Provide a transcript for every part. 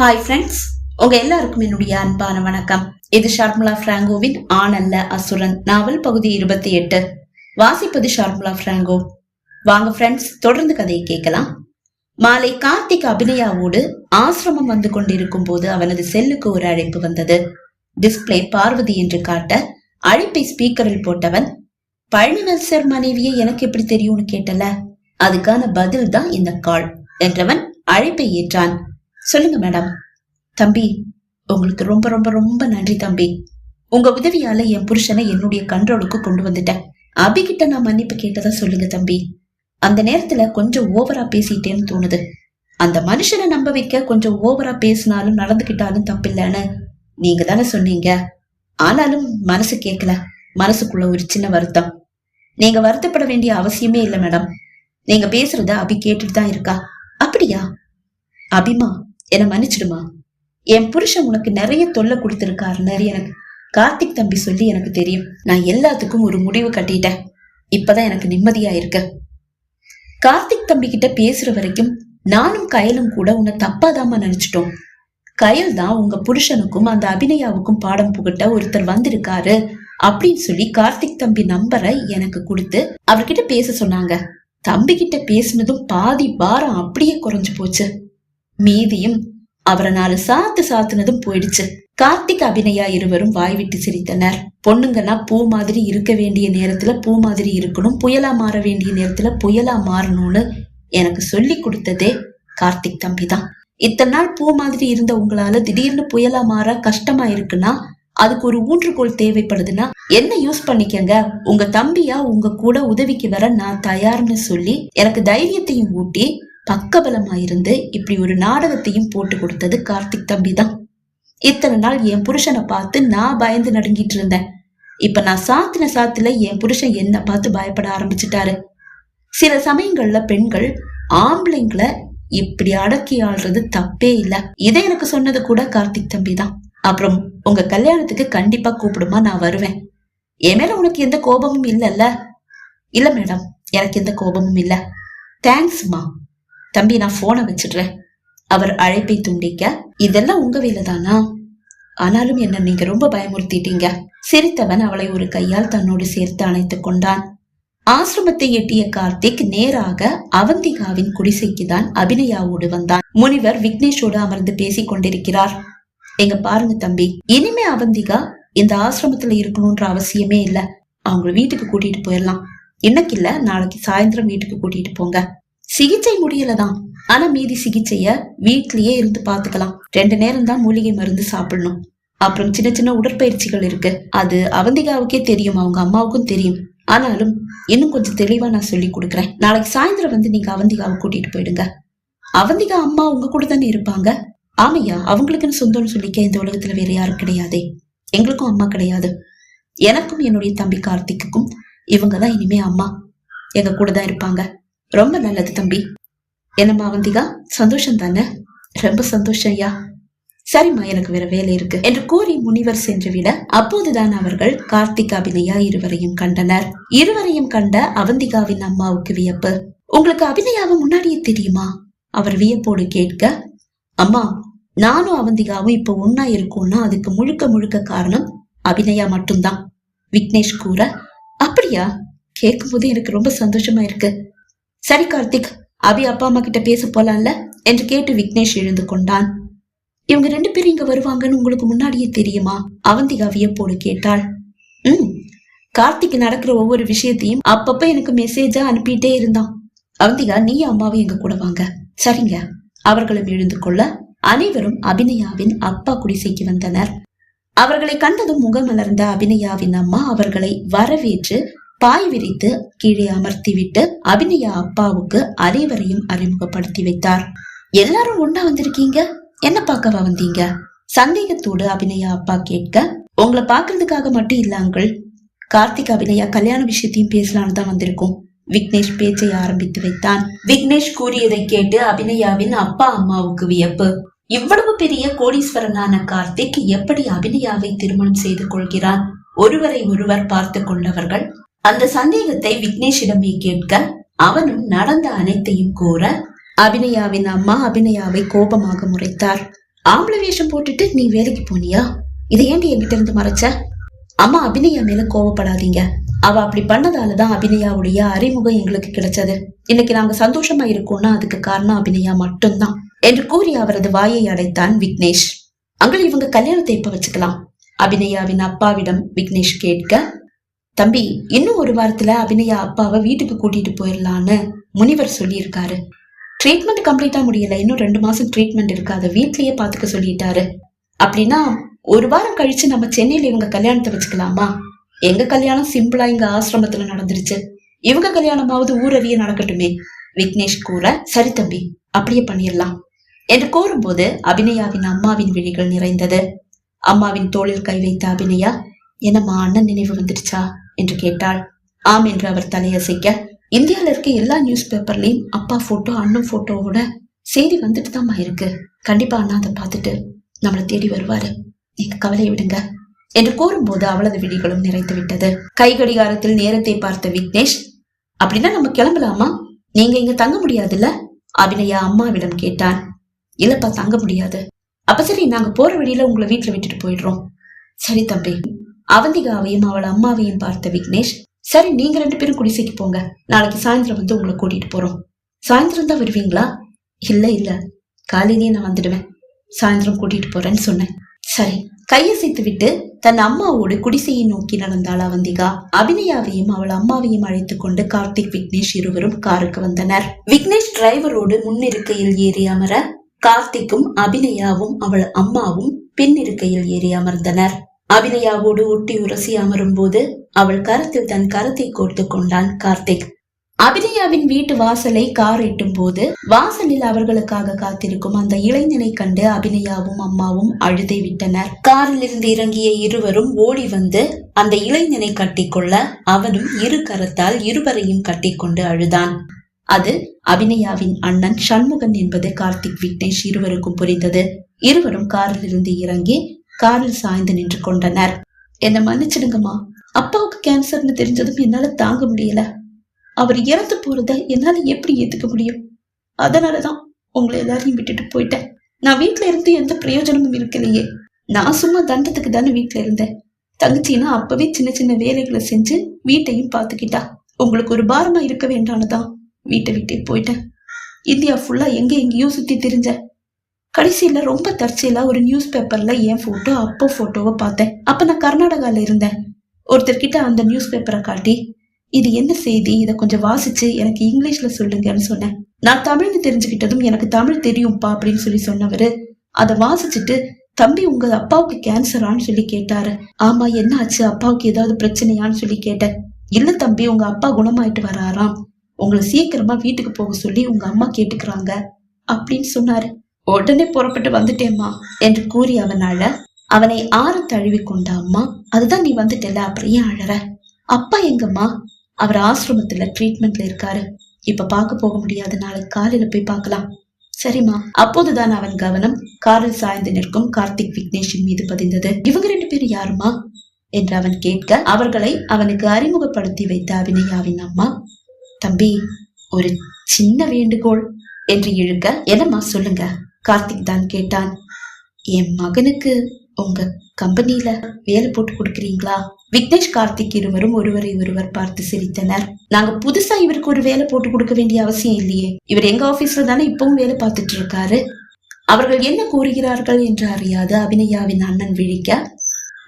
Hi friends உங்க எல்லாருக்கும் என்னுடைய அன்பான வணக்கம். இது ஷார்முலா பிராங்கோவின் ஆனல்ல அசுரன் நாவல் பகுதி இருபத்தி எட்டு. வாசிப்பது ஷார்முலா பிராங்கோ. வாங்க ஃப்ரெண்ட்ஸ் தொடர்ந்து கதையை கேட்கலாம். மாலை கார்த்திக் அபிநயாவோடு ஆசிரமம் வந்து கொண்டிருக்கும் போது அவனது செல்லுக்கு ஒரு அழைப்பு வந்தது. டிஸ்பிளே பார்வதி என்று காட்ட அழைப்பை ஸ்பீக்கரில் போட்டவன் பழனிவேல் சார் மனைவியை எனக்கு எப்படி தெரியும்னு கேட்டல? அதுக்கான பதில் தான் இந்த கால் என்றவன் அழைப்பை ஏற்றான். சொல்லுங்க மேடம். தம்பி உங்களுக்கு ரொம்ப ரொம்ப ரொம்ப நன்றி தம்பி. உங்க உதவியால என் புருஷனை என்னுடைய கண்ட்ரோலுக்கு கொண்டு வந்துட்டேன். அபிகிட்ட நான் மன்னிப்பு கேட்டதா சொல்லுங்க தம்பி. அந்த நேரத்துல கொஞ்சம் ஓவரா பேசிட்டேன்னு தோணுது. அந்த மனுஷனை நம்ப வைக்க கொஞ்சம் ஓவரா பேசினாலும் நடந்துகிட்டாலும் தப்பில்லைன்னு நீங்க தானே சொன்னீங்க. ஆனாலும் மனசு கேட்கல மனசுக்குள்ள ஒரு சின்ன வருத்தம். நீங்க வருத்தப்பட வேண்டிய அவசியமே இல்லை மேடம். நீங்க பேசுறத அபி கேட்டுட்டு தான் இருக்கா. அப்படியா? அபிமா என்னை மன்னிச்சிடுமா? என் புருஷன் உனக்கு நிறைய தொல்லை கொடுத்துருக்காருன்னு எனக்கு கார்த்திக் தம்பி சொல்லி எனக்கு தெரியும். நான் எல்லாத்துக்கும் ஒரு முடிவு கட்டிட்டேன். இப்பதான் எனக்கு நிம்மதியா இருக்கு. கார்த்திக் தம்பி கிட்ட பேசுற வரைக்கும் நானும் கயலும் கூட உன்னை தப்பாதாம நினைச்சிட்டோம். கயல் தான் உங்க புருஷனுக்கும் அந்த அபிநயாவுக்கும் பாடம் புகட்ட ஒருத்தர் வந்திருக்காரு அப்படின்னு சொல்லி கார்த்திக் தம்பி நம்பரை எனக்கு கொடுத்து அவர்கிட்ட பேச சொன்னாங்க. தம்பி கிட்ட பேசினதும் பாதி பாரம் அப்படியே குறைஞ்சு போச்சு. மீதியும் அவரை நாலு சாத்து சாத்துனதும் போயிடுச்சு. கார்த்திக் அபிநயா இருவரும் வாய் விட்டு சிரித்தனர். பொண்ணுங்கன்னா பூ மாதிரி இருக்க வேண்டிய நேரத்துல பூ மாதிரி இருக்கணும் புயலா மாற வேண்டிய நேரத்துல புயலா மாறணும்னு எனக்கு சொல்லி கொடுத்ததே கார்த்திக் தம்பி தான் இத்தனை நாள் பூ மாதிரி இருந்த உங்களால திடீர்னு புயலா மாற கஷ்டமா இருக்குன்னா அதுக்கு ஒரு ஊன்றுகோல் தேவைப்படுதுன்னா என்ன யூஸ் பண்ணிக்கங்க? உங்க தம்பியா உங்க கூட உதவிக்கு வர நான் தயார்னு சொல்லி எனக்கு தைரியத்தையும் ஊட்டி பக்கபலமா இருந்து இப்படி ஒரு நாடகத்தையும் போட்டு கொடுத்தது கார்த்திக் தம்பி தான் இத்தனை நாள் என் புருஷனை பார்த்து நான் பயந்து நடுங்கிட்டு இருந்தேன். இப்ப நான் சாத்தின சாத்துல என் புருஷன் என்னை பார்த்து பயப்பட ஆரம்பிச்சிட்டாரு. சில சமயங்கள்ல பெண்கள் ஆம்பளைங்களை இப்படி அடக்கி ஆள்றது தப்பே இல்ல. இதை எனக்கு சொன்னது கூட கார்த்திக் தம்பி தான் அப்புறம் உங்க கல்யாணத்துக்கு கண்டிப்பா கூப்பிடுமா நான் வருவேன். என் மேல உனக்கு எந்த கோபமும் இல்லைல்ல? இல்ல மேடம் எனக்கு எந்த கோபமும் இல்ல. தேங்க்ஸ்மா தம்பி நான் போனை வச்சிடுறேன். அவர் அழைப்பை துண்டிக்க இதெல்லாம் உங்க வேலை தானா ஆனாலும் என்ன நீங்க ரொம்ப பயமுறுத்திட்டீங்க. சிரித்தவன் அவளை ஒரு கையால் தன்னோடு சேர்த்து அணைத்துக் கொண்டான். ஆசிரமத்தை எட்டிய கார்த்திக் நேராக அவந்திகாவின் குடிசைக்கு தான் அபிநயாவோடு வந்தான். முனிவர் விக்னேஷோடு அமர்ந்து பேசிக் கொண்டிருக்கிறார். எங்க பாருங்க தம்பி இனிமே அவந்திகா இந்த ஆசிரமத்துல இருக்கணும்ன்ற அவசியமே இல்ல. அவங்க வீட்டுக்கு கூட்டிட்டு போயிடலாம். இன்னைக்கு இல்ல நாளைக்கு சாயந்தரம் வீட்டுக்கு கூட்டிட்டு போங்க. சிகிச்சை முடியலதான். ஆனா மீதி சிகிச்சைய வீட்லயே இருந்து பாத்துக்கலாம். ரெண்டு நேரம் தான் மூலிகை மருந்து சாப்பிடணும். அப்புறம் சின்ன சின்ன உடற்பயிற்சிகள் இருக்கு. அது அவந்திகாவுக்கே தெரியும். அவங்க அம்மாவுக்கும் தெரியும். ஆனாலும் இன்னும் கொஞ்சம் தெளிவா நான் சொல்லி கொடுக்குறேன். நாளைக்கு சாயந்தரம் வந்து நீங்க அவந்திகாவை கூட்டிட்டு போயிடுங்க. அவந்திகா அம்மா உங்க கூட தானே இருப்பாங்க? ஆமையா அவங்களுக்குன்னு சொந்தம்னு சொல்லிக்க இந்த உலகத்துல வேற யாரும் கிடையாதே. எங்களுக்கும் அம்மா கிடையாது. எனக்கும் என்னுடைய தம்பி கார்த்திக்குக்கும் இவங்க தான் இனிமே அம்மா. எங்க கூட தான் இருப்பாங்க. ரொம்ப நல்லது தம்பி. என்னம்மா அவந்திகா சந்தோஷம் தானே? ரொம்ப சந்தோஷம் ஐயா. சரிம்மா எனக்கு வேற வேலை இருக்கு என்று கூறி முனிவர் சென்று விட அப்போதுதான் அவர்கள் கார்த்திக் அபிநயா இருவரையும் கண்டனர். இருவரையும் கண்ட அவந்திகாவின் அம்மாவுக்கு வியப்பு. உங்களுக்கு அபிநயாவை முன்னாடியே தெரியுமா? அவர் வியப்போடு கேட்க அம்மா நானும் அவந்திகாவும் இப்ப ஒன்னா இருக்கோம்னா அதுக்கு முழுக்க முழுக்க காரணம் அபிநயா மட்டும்தான். விக்னேஷ் கூற அப்படியா? கேட்கும் போது எனக்கு ரொம்ப சந்தோஷமா இருக்கு. சரி கார்த்திக் அபி அப்பா அம்மா கிட்ட பேச போலாம்ல? என்று கேட்டு விக்னேஷ் எழுந்து கொண்டான். இவங்க ரெண்டு பேரும் இங்க வருவாங்கன்னு உங்களுக்கு முன்னாடியே தெரியுமா? அவந்திகாவிய போடு கேட்டாள். ம் கார்த்திக் நடக்கிற ஒவ்வொரு விஷயத்தையும் அப்பப்ப எனக்கு மெசேஜா அனுப்பிட்டே இருந்தான். அவந்திகா நீ அம்மாவும் எங்க கூட வாங்க. சரிங்க. அவர்களும் எழுந்து கொள்ள அனைவரும் அபிநயாவின் அப்பா குடிசைக்கு வந்தனர். அவர்களை கண்டதும் முகமலர்ந்த அபிநயாவின் அம்மா அவர்களை வரவேற்று பாய் விரித்து கீழே அமர்த்திவிட்டு அபிநயா அப்பாவுக்கு அனைவரையும் அறிமுகப்படுத்தி வைத்தார். எல்லாரும் ஒன்னா வந்திருக்கீங்க? என்ன பார்க்கவா வந்தீங்க? சந்தேகத்தோடு அபிநயா அப்பா கேட்க உங்களை பாக்குறதுக்காக மட்டும் இல்ல அங்கிள் கார்த்திக் அபிநயா கல்யாண விஷயத்தையும் பேசலான்னு தான் வந்திருக்கோம். விக்னேஷ் பேச்சை ஆரம்பித்து வைத்தான். விக்னேஷ் கூறியதை கேட்டு அபிநயாவின் அப்பா அம்மாவுக்கு வியப்பு. இவ்வளவு பெரிய கோடீஸ்வரனான கார்த்திக் எப்படி அபிநயாவை திருமணம் செய்து கொள்கிறான்? ஒருவரை ஒருவர் பார்த்து கொண்டவர்கள் அந்த சந்தேகத்தை விக்னேஷிடமே கேட்க அவனும் நடந்த அனைத்தையும் கூற அபிநயாவின் அம்மா அபிநயாவை கோபமாக முறைத்தார். ஆம்பளை வேஷம் போட்டுட்டு நீ வேலைக்கு போனியா? இதை ஏண்டி என்கிட்ட இருந்து மறைச்ச? அம்மா அபிநயா மேல கோவப்படாதீங்க. அவ அப்படி பண்ணதாலதான் அபிநயாவுடைய அறிமுகம் எங்களுக்கு கிடைச்சது. இன்னைக்கு நாங்க சந்தோஷமா இருக்கோம்னா அதுக்கு காரணம் அபிநயா மட்டும்தான் என்று கூறி அவரது வாயை அடைத்தான் விக்னேஷ். அங்கே இவங்க கல்யாணத்தை இப்ப வச்சுக்கலாம்? அபிநயாவின் அப்பாவிடம் விக்னேஷ் கேட்க தம்பி இன்னும் ஒரு வாரத்துல அபிநயா அப்பாவை வீட்டுக்கு கூட்டிட்டு போயிடலான்னு முனிவர் சொல்லியிருக்காரு. ட்ரீட்மெண்ட் கம்ப்ளீட்டா முடியல. இன்னும் ரெண்டு மாசம் ட்ரீட்மெண்ட் இருக்கு. அதை வீட்லயே பாத்துக்க சொல்லிட்டாரு. அப்படின்னா ஒரு வாரம் கழிச்சு நம்ம சென்னையில இவங்க கல்யாணத்தை வச்சுக்கலாமா? எங்க கல்யாணம் சிம்பிளா இங்க ஆசிரமத்துல நடந்துருச்சு. இவங்க கல்யாணமாவது ஊரறிய நடக்கட்டுமே. விக்னேஷ் கூற சரி தம்பி அப்படியே பண்ணிடலாம். என்று கூறும்போது அபிநயாவின் அம்மாவின் விழிகள் நிறைந்தது. அம்மாவின் தோளில் கை வைத்த அபிநயா என்னம்மா அண்ணன் நினைவு வந்துடுச்சா? என்று கேட்டாள். ஆம் என்று அவர் தலையசைக்க இந்தியால இருக்க எல்லா நியூஸ் பேப்பர்லயும் அப்பா போட்டோ அண்ணன் போட்டோவோட செய்தி வந்துட்டு தான்மா இருக்கு. கண்டிப்பா அண்ணா அதை பார்த்துட்டு நம்மளை தேடி வருவாரு. நீங்க கவலையை விடுங்க என்று கூறும்போது அவளது விழிகளும் நிறைந்து விட்டது. கை கடிகாரத்தில் நேரத்தை பார்த்த விக்னேஷ் அப்படின்னா நம்ம கிளம்பலாமா? நீங்க இங்க தங்க முடியாதுல்ல? அபிநயா அம்மாவிடம் கேட்டான். இல்லப்பா தங்க முடியாது. அப்ப சரி நாங்க போற வழியில உங்களை வீட்டுல விட்டுட்டு போயிடுறோம். சரி தம்பி. அவந்திகாவையும் அவள் அம்மாவையும் பார்த்த விக்னேஷ் சரி நீங்க ரெண்டு பேரும் குடிசைக்கு போங்க. நாளைக்கு சாயந்தரம் வந்து உங்களை கூட்டிட்டு போறோம். சாயந்தரம் தான் வருவீங்களா? இல்ல இல்ல. காலையிலேயே நான் வந்துடுவேன். சாயந்தரம் கூட்டிட்டு போறேன்னு சொன்னேன். சரி. கையசைத்து விட்டு தன் அம்மாவோடு குடிசையை நோக்கி நடந்தாள் அவந்திகா. அபிநயாவையும் அவள் அம்மாவையும் அழைத்துக் கொண்டு கார்த்திக் விக்னேஷ் இருவரும் காருக்கு வந்தனர். விக்னேஷ் டிரைவரோடு முன்னிருக்கையில் ஏறி அமர கார்த்திக்கும் அபிநயாவும் அவள் அம்மாவும் பின்னிருக்கையில் ஏறி அமர்ந்தனர். அபிநயாவோடு ஒட்டி உரசி அமரும் போது அவள் கரத்தில் தன் கரத்தை கோர்த்து கொண்டான் கார்த்திக். அபிநயாவின் வீட்டு வாசலை கார் எட்டும் போது வாசலில் அவர்களுக்காக காத்திருக்கும் அந்த இளைஞனை கண்டு அபிநயாவும் அம்மாவும் அழுதை விட்டனர். காரில் இருந்து இறங்கிய இருவரும் ஓடி வந்து அந்த இளைஞனை கட்டிக்கொள்ள அவனும் இரு கரத்தால் இருவரையும் கட்டிக்கொண்டு அழுதான். அது அபிநயாவின் அண்ணன் சண்முகன் என்பது கார்த்திக் விக்னேஷ் இருவருக்கும் புரிந்தது. இருவரும் காரில் இருந்து இறங்கி காரில் சாய்ந்து நின்று கொண்டனர். என்ன மன்னிச்சிடுங்கம்மா. அப்பாவுக்கு கேன்சர்னு தெரிஞ்சதும் என்னால தாங்க முடியல. அவர் இறந்து போறத என்னால எப்படி ஏத்துக்க முடியும்? அதனாலதான் உங்களை எல்லாரையும் விட்டுட்டு போயிட்டேன். நான் வீட்ல இருந்து எந்த பிரயோஜனமும் இருக்கலையே. நான் சும்மா தண்டத்துக்கு தானே வீட்டுல இருந்தேன். தங்கச்சின்னா அப்பவே சின்ன சின்ன வேலைகளை செஞ்சு வீட்டையும் பாத்துக்கிட்டா உங்களுக்கு ஒரு பாரமா இருக்க வேண்டானதான் வீட்டை விட்டே போயிட்டேன். இந்தியா ஃபுல்லா எங்க எங்கேயோ சுத்தி தெரிஞ்சேன். கடைசியில ரொம்ப தற்செயலா ஒரு நியூஸ் பேப்பர்ல என் ஃபோட்டோ அப்போ ஃபோட்டோவை பார்த்தேன். அப்போ நான் கர்நாடகாவில் இருந்தேன். ஒருத்தர்கிட்ட அந்த நியூஸ் பேப்பரை காட்டி இது என்ன செய்தி? இதை கொஞ்சம் வாசிச்சு எனக்கு இங்கிலீஷ்ல சொல்லுங்கன்னு சொன்னேன். நான் தமிழ்னு தெரிஞ்சுக்கிட்டதும் எனக்கு தமிழ் தெரியும்ப்பா அப்படின்னு சொல்லி சொன்னவரு அதை வாசிச்சுட்டு தம்பி உங்க அப்பாவுக்கு கேன்சரான்னு சொல்லி கேட்டாரு. ஆமா என்ன ஆச்சு அப்பாவுக்கு ஏதாவது பிரச்சனையான்னு சொல்லி கேட்டேன். இல்ல தம்பி உங்க அப்பா குணமாயிட்டு வராராம். உங்களை சீக்கிரமா வீட்டுக்கு போக சொல்லி உங்க அம்மா கேட்டுக்கிறாங்க. அப்படின்னு சொன்னாரு. உடனே புறப்பட்டு வந்துட்டேம்மா என்று கூறி அவனால அவனை ஆற தழுவி கொண்ட அம்மா அதுதான் நீ வந்துட்டல அப்புறம் ஏன் அழற? அப்பா எங்கம்மா? அவர் ஆசிரமத்துல ட்ரீட்மெண்ட்ல இருக்காரு. இப்ப பார்க்க போக முடியாது. நாளைக்கு காலையில போய் பார்க்கலாம். சரிம்மா. அப்போதுதான் அவன் கவனம் காரில் சாய்ந்து நிற்கும் கார்த்திக் விக்னேஷின் மீது பதிந்தது. இவங்க ரெண்டு பேரும் யாருமா என்று அவன் கேட்க அவர்களை அவனுக்கு அறிமுகப்படுத்தி வைத்த அபிநயாவின் அம்மா தம்பி ஒரு சின்ன வேண்டுகோள் என்று இழுக்க என்னம்மா சொல்லுங்க. கார்த்திக் தான் கேட்டான். என் மகனுக்கு உங்க கம்பெனில வேலை போட்டு கொடுக்குறீங்களா? விக்னேஷ் கார்த்திக் இருவரும் ஒருவரை ஒருவர் பார்த்து சிரித்தனர். நாங்க புதுசா இவருக்கு ஒரு வேலை போட்டு கொடுக்க வேண்டிய அவசியம் இல்லையே. இவர் எங்க ஆபீஸ்ல தானே இப்பவும் வேலை பார்த்துட்டு இருக்காரு? அவர்கள் என்ன கூறுகிறார்கள்? என்று அறியாது அபிநயாவின் அண்ணன் விழிக்க.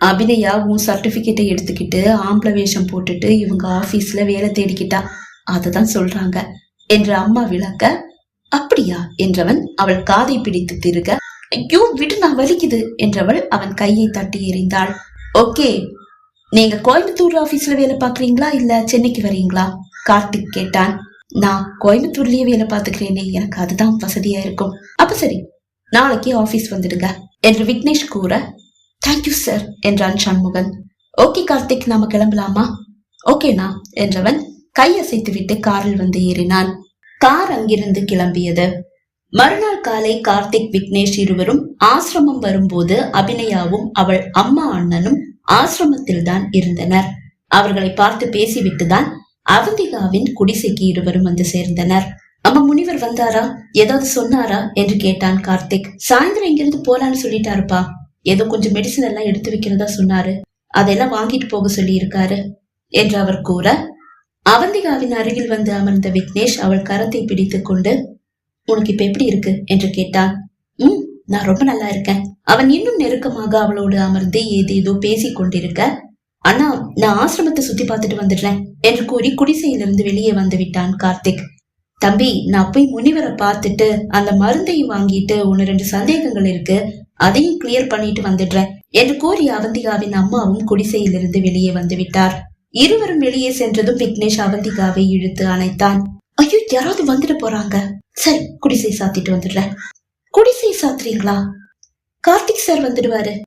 அபிநயா உன் சர்டிபிகேட்டை எடுத்துக்கிட்டு ஆம்பளை வேஷம் போட்டுட்டு இவங்க ஆபீஸ்ல வேலை தேடிக்கிட்டா அததான் சொல்றாங்க என்று அம்மா விளக்க. அப்படியா? என்றவன் அவள் காதை பிடித்து திருக ஐயோ விடு நான் வலிக்குது என்றவள் அவன் கையை தட்டி எறிந்தாள். ஓகே நீங்க கோயம்புத்தூர் ஆபீஸ்ல வேலை பாக்குறீங்களா இல்ல சென்னைக்கு வரீங்களா கார்த்திக் கேட்டான். நான் கோயம்புத்தூர்லயே வேலை பார்த்துக்கிறேனே எனக்கு அதுதான் வசதியா இருக்கும். அப்ப சரி நாளைக்கு ஆபீஸ் வந்துடுங்க என்று விக்னேஷ் கூற தேங்க்யூ சார் என்றான் சண்முகன். ஓகே கார்த்திக் நாம கிளம்பலாமா? ஓகேண்ணா என்றவன் கையசைத்து விட்டு காரில் வந்து ஏறினான். கார் அங்கிருந்து கிளம்பியது. மறுநாள் காலை கார்த்திக் விக்னேஷ் இருவரும் ஆசிரமம் வரும்போது அபிநயாவும் அவள் அம்மா அண்ணனும் ஆசிரமத்தில் தான் இருந்தனர். அவர்களை பார்த்து பேசிவிட்டுதான் அவந்திகாவின் குடிசைக்கு இருவரும் வந்து சேர்ந்தனர். அம்மா முனிவர் வந்தாரா? ஏதாவது சொன்னாரா? என்று கேட்டான் கார்த்திக். சாயந்தரம் இங்கிருந்து போலான்னு சொல்லிட்டாருப்பா. ஏதோ கொஞ்சம் மெடிசன் எல்லாம் எடுத்து வைக்கிறதா சொன்னாரு. அதெல்லாம் வாங்கிட்டு போக சொல்லி இருக்காரு என்று அவர் கூற அவந்திகாவின் அருகில் வந்து அமர்ந்த விக்னேஷ் அவள் கரத்தை பிடித்துக் கொண்டு உனக்கு இப்ப எப்படி இருக்கு? என்று கேட்டான் உம் நான் ரொம்ப நல்லா இருக்கேன். அவன் இன்னும் நெருக்கமாக அவளோடு அமர்ந்து ஏதேதோ பேசிக் கொண்டிருக்க அண்ணா நான் ஆசிரமத்தை சுத்தி பார்த்துட்டு வந்துடுறேன் என்று கூறி குடிசையிலிருந்து வெளியே வந்து விட்டான் கார்த்திக். தம்பி நான் போய் முனிவரை பார்த்துட்டு அந்த மருந்தையும் வாங்கிட்டு ஒன்னு ரெண்டு சந்தேகங்கள் இருக்கு அதையும் கிளியர் பண்ணிட்டு வந்துடுறேன் என்று கூறி அவந்திகாவின் அம்மாவும் குடிசையிலிருந்து வெளியே வந்து விட்டார். இருவரும் வெளியே சென்றதும் விக்னேஷ் அவந்திகாவை இழுத்து அணைத்தான். ஐயோ யாராவது வந்துட்டு போறாங்க. சரி குடிசை சாத்திட்டு வந்துடுறேன். குடிசை சாத்துறீங்களா? கார்த்திக் சார் வந்துடுவாரு.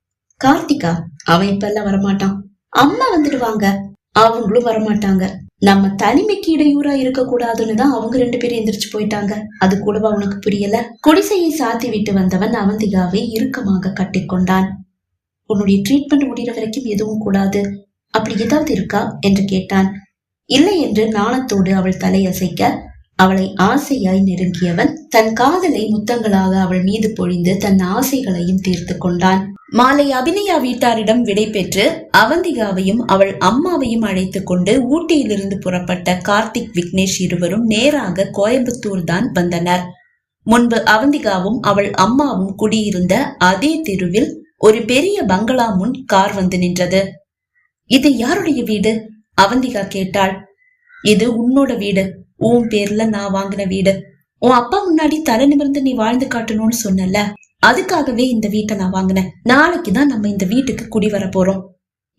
கார்த்திகா? அவன் இப்ப எல்லாம் வரமாட்டான். அம்மா வந்துடுவாங்க. அவங்களும் வரமாட்டாங்க. நம்ம தனிமைக்கு இடையூறா இருக்க கூடாதுன்னு தான் அவங்க ரெண்டு பேரும் எந்திரிச்சு போயிட்டாங்க. அது கூடவா உனக்கு புரியல? குடிசையை சாத்தி விட்டு வந்தவன் அவந்திகாவை இறுக்கமாக கட்டிக்கொண்டான் உன்னுடைய ட்ரீட்மெண்ட் முடிகிற வரைக்கும் எதுவும் கூடாது. அப்படி ஏதாவது இருக்கா? என்று கேட்டான். இல்லை என்று நாணத்தோடு அவள் தலையசைக்க அவளை ஆசையாய் நெருங்கியவன் தன் காதலை முத்தங்களாக அவள் மீது பொழிந்து தன் ஆசைகளையும் தீர்த்து கொண்டான். மாலை அபிநயா வீட்டாரிடம் விடை பெற்று அவந்திகாவையும் அவள் அம்மாவையும் அழைத்துக் கொண்டு ஊட்டியிலிருந்து புறப்பட்ட கார்த்திக் விக்னேஷ் இருவரும் நேராக கோயம்புத்தூர் தான் வந்தனர். முன்பு அவந்திகாவும் அவள் அம்மாவும் குடியிருந்த அதே தெருவில் ஒரு பெரிய பங்களா முன் கார் வந்து நின்றது. இது யாருடைய வீடு? அவந்திகா கேட்டாள். இது உன்னோட வீடு. உன் பேர்ல நான் வாங்கின வீடு. உன் அப்பா முன்னாடி தலை நிமிர்ந்து நீ வாழ்ந்து காட்டணும்னு சொன்னல அதுக்காகவே இந்த வீட்டை நான் வாங்கினேன். நாளைக்கு தான் நம்ம இந்த வீட்டுக்கு குடி வர போறோம்.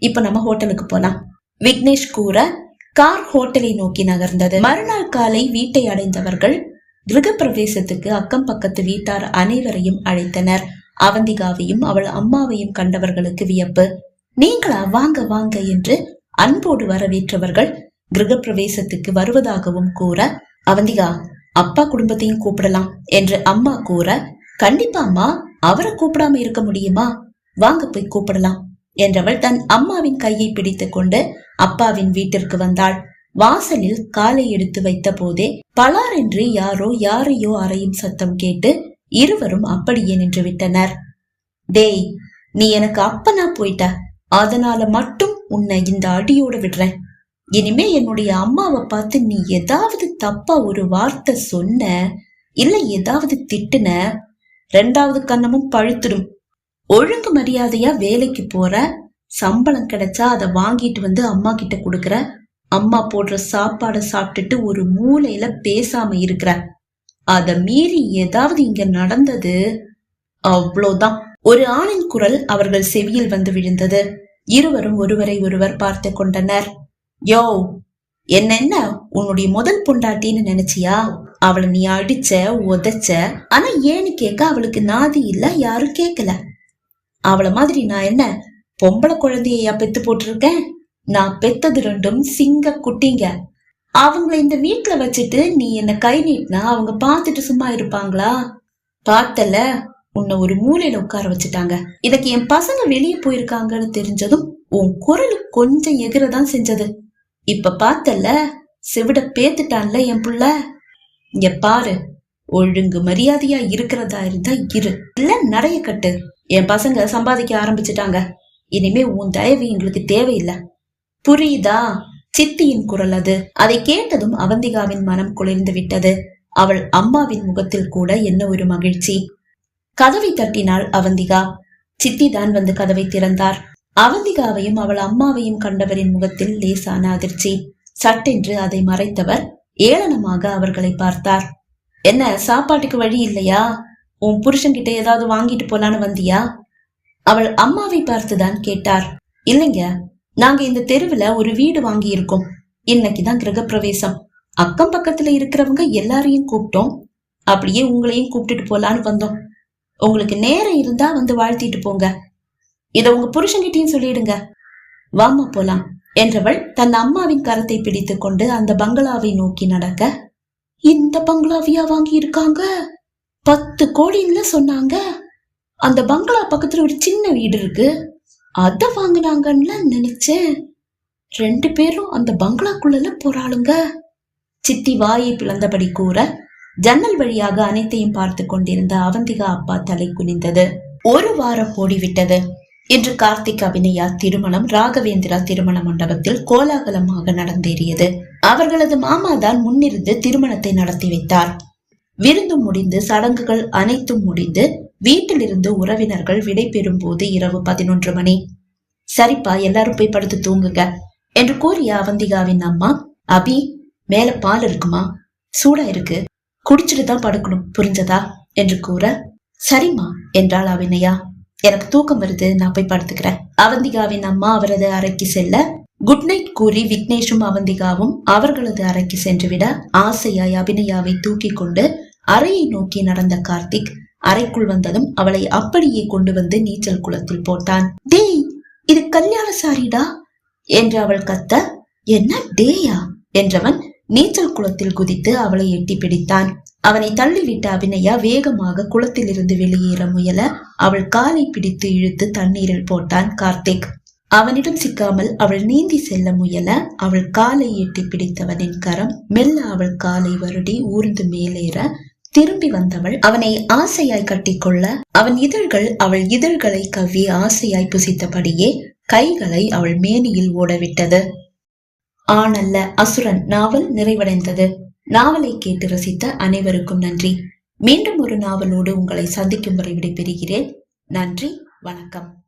இப்ப நம்ம ஹோட்டலுக்கு போலாம். விக்னேஷ் கூற கார் ஹோட்டலை நோக்கி நகர்ந்தது. மறுநாள் காலை வீட்டை அடைந்தவர்கள் கிரகப்பிரவேசத்துக்கு அக்கம் பக்கத்து வீட்டார் அனைவரையும் அழைத்தனர். அவந்திகாவையும் அவள் அம்மாவையும் கண்டவர்களுக்கு வியப்பு. நீங்களா வாங்க வாங்க என்று அன்போடு வரவேற்றவர்கள் கிரகப்பிரவேசத்துக்கு வருவதாகவும் கூற அவந்திகா அப்பா குடும்பத்தையும் கூப்பிடலாம் என்று அம்மா கூற கண்டிப்பா அம்மா அவரை கூப்பிடாம இருக்க முடியுமா? வாங்க போய் கூப்பிடலாம் என்றவள் தன் அம்மாவின் கையை பிடித்துக் கொண்டு அப்பாவின் வீட்டிற்கு வந்தாள். வாசலில் காலை எடுத்து வைத்த போதே பலார் என்று யாரோ யாரையோ அறையும் சத்தம் கேட்டு இருவரும் அப்படியே நின்று விட்டனர். டேய் நீ எனக்கு அப்பனா போயிட்ட? அதனால மட்டும் உன்னை இந்த அடியோட விடுறேன். இனிமே என்னுடைய அம்மாவை பார்த்து நீ ஏதாவது தப்பா ஒரு வார்த்தை சொன்ன இல்ல ஏதாவது திட்டுன ரெண்டாவது கண்ணமும் பழுத்துடும் ஒழுங்கு மரியாதையா வேலைக்கு போற சம்பளம் கிடைச்சா அதை வாங்கிட்டு வந்து அம்மா கிட்ட கொடுக்குற அம்மா போடுற சாப்பாடை சாப்பிட்டுட்டு ஒரு மூலையில பேசாம இருக்கிற. அத மீறி ஏதாவது இங்க நடந்தது அவ்வளோதான். ஒரு ஆணின் குரல் அவர்கள் செவியில் வந்து விழுந்தது. இருவரும் ஒருவரை ஒருவர் பார்த்து கொண்டனர். யோ என்னென்ன உன்னுடைய முதல் பொண்டாட்டின்னு நினைச்சியா? அவளை நீ அடிச்ச உதைச்ச ஆனா ஏன்னு கேட்க அவளுக்கு நாதி இல்ல யாரும் கேட்கல அவளை மாதிரி நான் என்ன பொம்பளை குழந்தையா பெத்து போட்டிருக்கேன்? நான் பெத்தது ரெண்டும் சிங்க குட்டிங்க. அவங்கள இந்த வீட்டுல வச்சுட்டு நீ என்ன கை நீட்டினா அவங்க பார்த்துட்டு சும்மா இருப்பாங்களா? பார்த்தல. உன்னை ஒரு மூலையில உட்கார வச்சுட்டாங்க. இதுக்கு என் பசங்க வெளியே போயிருக்காங்கன்னு தெரிஞ்சதும் உன் குரல் கொஞ்சம் எகிறதான் செஞ்சது. இப்ப பார்த்தல செவிட பேத்துட்டான்ல என் புள்ள. இங்க பாரு ஒழுங்கு மரியாதையா இருக்கிறதா இருந்தா இரு. இல்ல நடைய கட்டு. என் பசங்க சம்பாதிக்க ஆரம்பிச்சிட்டாங்க. இனிமே உன் தயவு எங்களுக்கு தேவையில்லை. புரியுதா? சித்தியின் குரல் அது. அதை கேட்டதும் அவந்திகாவின் மனம் குளிர்ந்து விட்டது. அவள் அம்மாவின் முகத்தில் கூட என்ன ஒரு மகிழ்ச்சி. கதவை தட்டினாள் அவந்திகா. சித்தி தான் வந்து கதவை திறந்தார். அவந்திகாவையும் அவள் அம்மாவையும் கண்டவரின் முகத்தில் லேசான அதிர்ச்சி. சட்டென்று அதை மறைத்தவர் ஏளனமாக அவர்களை பார்த்தார். என்ன சாப்பாட்டுக்கு வழி இல்லையா? உன் புருஷன்கிட்ட ஏதாவது வாங்கிட்டு போலான்னு வந்தியா? அவள் அம்மாவை பார்த்துதான் கேட்டார். இல்லைங்க நாங்க இந்த தெருவுல ஒரு வீடு வாங்கி இருக்கோம் இன்னைக்குதான் கிரகப்பிரவேசம். அக்கம் பக்கத்துல இருக்கிறவங்க எல்லாரையும் கூப்பிட்டோம். அப்படியே உங்களையும் கூப்பிட்டுட்டு போலான்னு வந்தோம். உங்களுக்கு நேரம் இருந்தா வந்து வாழ்த்திட்டு போங்க. இதை உங்க புருஷன்கிட்டயும் சொல்லிடுங்க. வாமா போலாம் என்றவள் தன் அம்மாவின் கரத்தை பிடித்து கொண்டு அந்த பங்களாவை நோக்கி நடக்க இந்த பங்களாவியா வாங்கி இருக்காங்க பத்து கோடின்னு சொன்னாங்க. அந்த பங்களா பக்கத்துல ஒரு சின்ன வீடு இருக்கு. அத வாங்கினாங்கன்னு நினைச்சேன். ரெண்டு பேரும் அந்த பங்களாக்குள்ள போறாளுங்க. சித்தி வாயை பிளந்தபடி கூற ஜன்னல் வழியாக அனைத்தையும் பார்த்து கொண்டிருந்த அவந்திகா அப்பா தலை குனிந்தது. ஒரு வாரம் ஓடிவிட்டது. இன்று கார்த்திக் அபிநயா திருமணம் ராகவேந்திரா திருமண மண்டபத்தில் கோலாகலமாக நடந்தேறியது. அவர்களது மாமா தான் முன்னிருந்து திருமணத்தை நடத்தி வைத்தார். விருந்து முடிந்து சடங்குகள் அனைத்தும் முடிந்து வீட்டிலிருந்து உறவினர்கள் விடைபெறும் போது இரவு பதினொன்று மணி. சரிப்பா எல்லாரும் போய் படுத்து தூங்குங்க என்று கூறிய அவந்திகாவின் அம்மா அபி மேல பால் இருக்குமா? சூடா இருக்கு. குடிச்சிட்டு தான் படுக்கணும் புரிஞ்சதா? என்று கூற சரிம்மா என்றாள் அபிநயா. எனக்கு தூக்கம் வருது நான் போய் படுத்துக்கிறேன். அவந்திகாவின் அம்மா அவரது அறைக்கு செல்ல குட் நைட் கூறி விக்னேஷும் அவந்திகாவும் அவர்களது அறைக்கு சென்றுவிட ஆசையாய் அபிநயாவை தூக்கி கொண்டு அறையை நோக்கி நடந்த கார்த்திக் அறைக்குள் வந்ததும் அவளை அப்படியே கொண்டு வந்து நீச்சல் குளத்தில் போட்டான். டேய் இது கல்யாண சாரிடா? என்று அவள் கத்த என்ன டேயா? என்றவன் நீச்சல் குளத்தில் குதித்து அவளை எட்டி பிடித்தான். அவனை தள்ளிவிட்ட அபிநயா வேகமாக குளத்திலிருந்து வெளியேற முயல அவள் காலை பிடித்து இழுத்து தண்ணீரில் போட்டான் கார்த்திக். அவனிடம் சிக்காமல் அவள் நீந்தி செல்ல முயல அவள் காலை எட்டி பிடித்தவனின் கரம் மெல்ல அவள் காலை வருடி ஊர்ந்து மேலேற திரும்பி வந்தவள் அவனை ஆசையாய் கட்டிக்கொள்ள அவன் இதழ்கள் அவள் இதழ்களை கவ்வி ஆசையாய் புசித்தபடியே கைகளை அவள் மேனியில் ஓடவிட்டது. ஆனல்ல அசுரன் நாவல் நிறைவடைந்தது. நாவலை கேட்டு ரசித்த அனைவருக்கும் நன்றி. மீண்டும் ஒரு நாவலோடு உங்களை சந்திக்கும் வரை விடைபெறுகிறேன். நன்றி வணக்கம்.